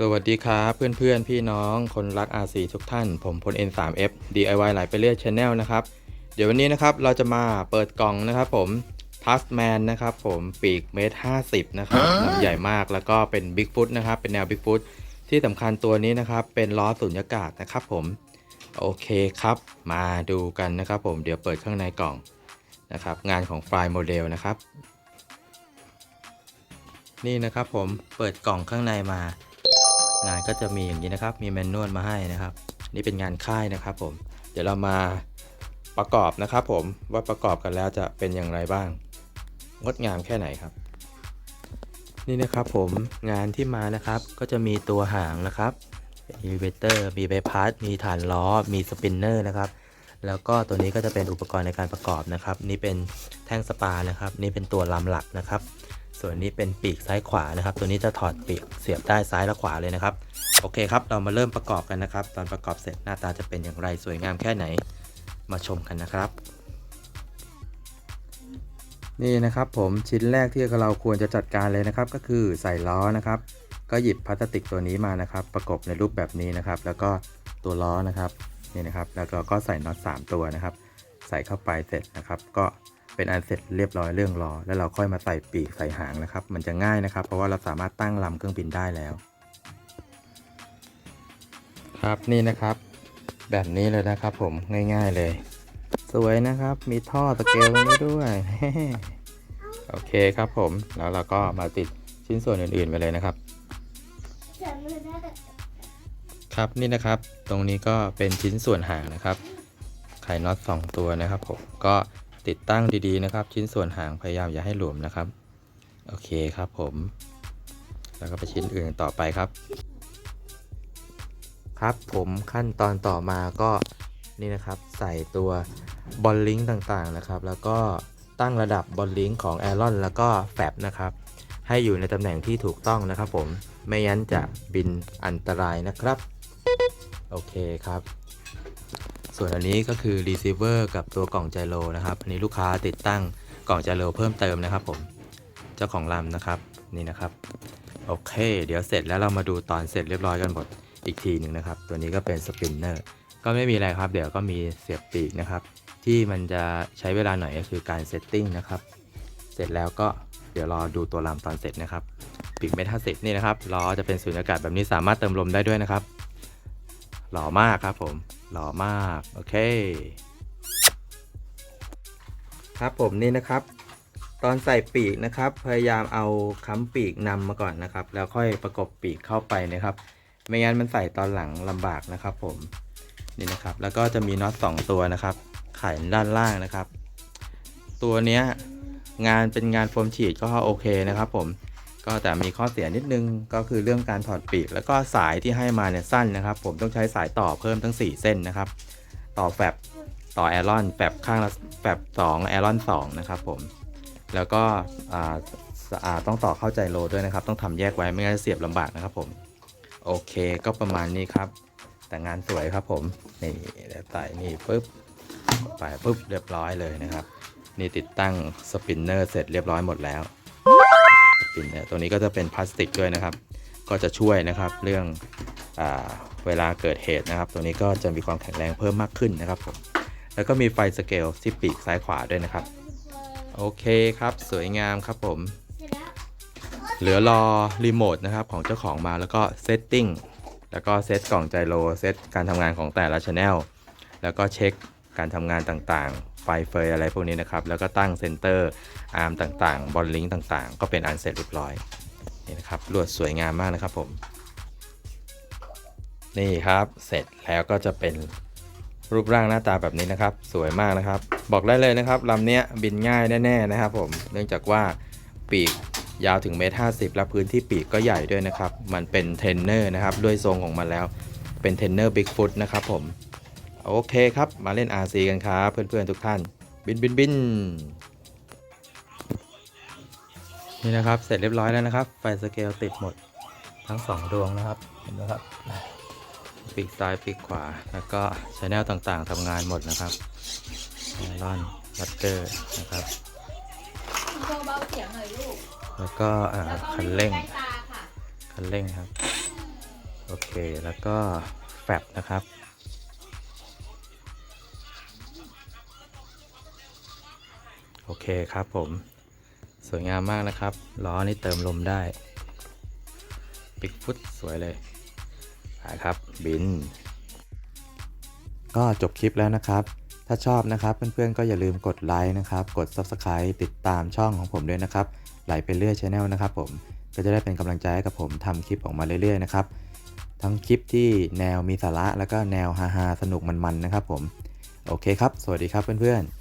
สวัสดีครับเพื่อนๆพี่น้องคนรัก R4 ทุกท่าน ผมพล N3F DIY หลายไปเรื่อย Channel นะครับ เดี๋ยววันนี้นะครับเราจะมาเปิดกล่องนะครับผม t a s m a n นะครับผมปีกเมตร50นะครับลำใหญ่มากแล้วก็เป็น Bigfoot นะครับเป็นแนว Bigfoot ที่สำคัญตัวนี้นะครับเป็นล้อสุญญากาศนะครับผมโอเคครับมาดูกันนะครับผมเดี๋ยวเปิดข้างในกล่องนะครับงานของไฟล์โมเดลนะครับ นี่นะครับผมเปิดกล่องข้างในมา งานก็จะมีอย่างนี้นะครับ มีแมนนวลมาให้นะครับ นี่เป็นงานค่ายนะครับผม เดี๋ยวเรามาประกอบนะครับผมว่าประกอบกันแล้วจะเป็นอย่างไรบ้าง งดงามแค่ไหนครับ นี่นะครับผมงานที่มานะครับก็จะมีตัวหางนะครับมีเวเตอร์มีใบพัดมีฐานล้อ มีสปินเนอร์นะครับ แล้วก็ตัวนี้ก็จะเป็นอุปกรณ์ในการประกอบนะครับ นี่เป็นแท่งสปานะครับ นี่เป็นตัวลำหลักนะครับ ส่วนนี้เป็นปีกซ้ายขวานะครับ ตัวนี้จะถอดปีกเสียบได้ซ้ายและขวาเลยนะครับ โอเคครับ เรามาเริ่มประกอบกันนะครับ ตอนประกอบเสร็จหน้าตาจะเป็นอย่างไรสวยงามแค่ไหน มาชมกันนะครับ นี่นะครับผมชิ้นแรกที่เราควรจะจัดการเลยนะครับ ก็คือใส่ล้อนะครับ ก็หยิบพลาสติกตัวนี้มานะครับ ประกบในรูปแบบนี้นะครับ แล้วก็ตัวล้อนะครับนี่นะครับ แล้วเราก็ใส่น็อต3ตัวนะครับ ใส่เข้าไปเสร็จนะครับ ก็ เป็นอันเสร็จเรียบร้อยเรื่องล้อแล้วเราค่อยมาใส่ปีกใส่หางนะครับ มันจะง่ายนะครับ เพราะว่าเราสามารถตั้งลำเครื่องบินได้แล้ว ครับนี่นะครับ แบบนี้เลยนะครับ ผมง่ายๆเลย สวยนะครับ มีท่อสเกลตรงนี้ด้วยโอเคครับผมแล้วเราก็มาติดชิ้นส่วนอื่นๆไปเลยนะครับครับนี่นะครับ ตรงนี้ก็เป็นชิ้นส่วนหางนะครับ ไขน็อต2ตัวนะครับผมก็ ติดตั้งดีๆนะครับ ชิ้นส่วนหางพยายามอย่าให้หลวมนะครับ โอเคครับผม แล้วก็ไปชิ้นอื่นต่อไปครับ ครับผมขั้นตอนต่อมาก็นี่นะครับใส่ตัวบอลลิงก์ต่างๆนะครับ แล้วก็ตั้งระดับบอลลิงก์ของแอรอนแล้วก็แฟบนะครับ ให้อยู่ในตำแหน่งที่ถูกต้องนะครับผมไม่งั้นจะบินอันตรายนะครับ โอเคครับ ส่วนอันนี้ก็คือ receiver กับตัวกล่องไจโรนะครับอันนี้ลูกค้าติดตั้งกล่องไจโรเพิ่มเติมนะครับผมเจ้าของลำนะครับนี่นะครับโอเค เดี๋ยวเสร็จแล้วเรามาดูตอนเสร็จเรียบร้อยกันหมดอีกทีหนึ่งนะครับ ตัวนี้ก็เป็นสปินเนอร์ก็ไม่มีอะไรครับ เดี๋ยวก็มีเสียบปีกนะครับ ที่มันจะใช้เวลาหน่อยก็คือการเซตติ้งนะครับ เสร็จแล้วก็เดี๋ยวรอดูตัวลำตอนเสร็จนะครับปีกเมทาสิบนี่นะครับล้อจะเป็นสูญญากาศแบบนี้สามารถเติมลมได้ด้วยนะครับ หล่อมากครับผม หล่อมาก โอเค ครับผมนี่นะครับ ตอนใส่ปีกนะครับ พยายามเอาค้ำปีกนำมาก่อนนะครับ แล้วค่อยประกบปีกเข้าไปนะครับ ไม่งั้นมันใส่ตอนหลังลำบากนะครับ ผมนี่นะครับ แล้วก็จะมีน็อต2ตัวนะครับไขด้านล่างนะครับ ตัวเนี้ยงานเป็นงานโฟมฉีดก็โอเคนะครับ ผม ก็แต่มีข้อเสียนิดนึงก็คือเรื่องการถอดปีก แล้วก็สายที่ให้มาเนี่ยสั้นนะครับ ผมต้องใช้สายต่อเพิ่มทั้ง 4 เส้นนะครับ ต่อแฟบต่อแอรอนแฟบข้างละแฟบ2แอรอน2นะครับผมแล้วก็อ่าอ่าต้องต่อเข้าใจโลด้วยนะครับ ต้องทำแยกไว้ไม่งั้นจะเสียบลำบากนะครับผมโอเคก็ประมาณนี้ครับ แต่งานสวยครับผมนี่เดี๋ยวใส่นี่ปุ๊บไปปุ๊บเรียบร้อยเลยนะครับ นี่ติดตั้งสปินเนอร์เสร็จเรียบร้อยหมดแล้ว ปินเนอร์ตัวนี้ก็จะเป็นพลาสติกด้วยนะครับ ก็จะช่วยนะครับเรื่องอเวลาเกิดเหตุนะครับ ตัวนี้ก็จะมีความแข็งแรงเพิ่มมากขึ้นนะครับผมแล้วก็มีไฟสเกลที่ปีกซ้ายขวาด้วยนะครับ โอเคครับ สวยงามครับผมเสร็จแล้วเหลือรอรีโมทนะครับของเจ้าของมาแล้วก็เซตติ้งแล้วก็เซตกล่องไจโรเซตการทำงานของแต่ละช anel แล้วก็เช็คการทำงานต่างๆ ไฟเฟยอะไรพวกนี้นะครับ แล้วก็ตั้งเซนเตอร์อาร์มต่างๆ บอลลิงก์ต่างๆ ก็เป็นอันเสร็จเรียบร้อย นี่นะครับ ลวดสวยงามมากนะครับผม นี่ครับ เสร็จแล้วก็จะเป็นรูปร่างหน้าตาแบบนี้นะครับ สวยมากนะครับ บอกได้เลยนะครับลำนี้บินง่ายแน่ๆนะครับผม เนื่องจากว่าปีกยาวถึงเมตรห้าสิบและพื้นที่ปีกก็ใหญ่ด้วยนะครับ มันเป็นเทนเนอร์นะครับ ด้วยทรงของมันแล้ว เป็นเทนเนอร์บิ๊กฟุตนะครับผม โอเคครับ มาเล่น RC กันครับ เพื่อนๆทุกท่าน บินบินบินนี่นะครับเสร็จเรียบร้อยแล้วนะครับ ไฟสเกลติดหมดทั้ง2ดวงนะครับเห็นไหมครับปีกซ้ายปีกขวาแล้วก็ชแนลต่างๆทำงานหมดนะครับไอรอนบัตเตอร์นะครับคุณโชว์เบาเสียงหน่อยลูกแล้วก็อ่าแล้วก็คันเร่งใต้ตาค่ะคันเร่งครับ โอเคแล้วก็แฟบนะครับ โอเคครับผม สวยงามมากนะครับ ล้อนี่เติมลมได้ปิกฟุตสวยเลยไปครับบิน ก็จบคลิปแล้วนะครับ ถ้าชอบนะครับเพื่อนๆก็อย่าลืมกดไลค์นะครับ กด Subscribe ติดตามช่องของผมด้วยนะครับ ไหลไปเรื่อยช anel นะครับผมก็จะได้เป็นกำลังใจให้กับผมทำคลิปออกมาเรื่อยๆนะครับ ทั้งคลิปที่แนวมีสาระแล้วก็แนวฮาๆสนุกมันๆนะครับผม โอเคครับ สวัสดีครับเพื่อนๆ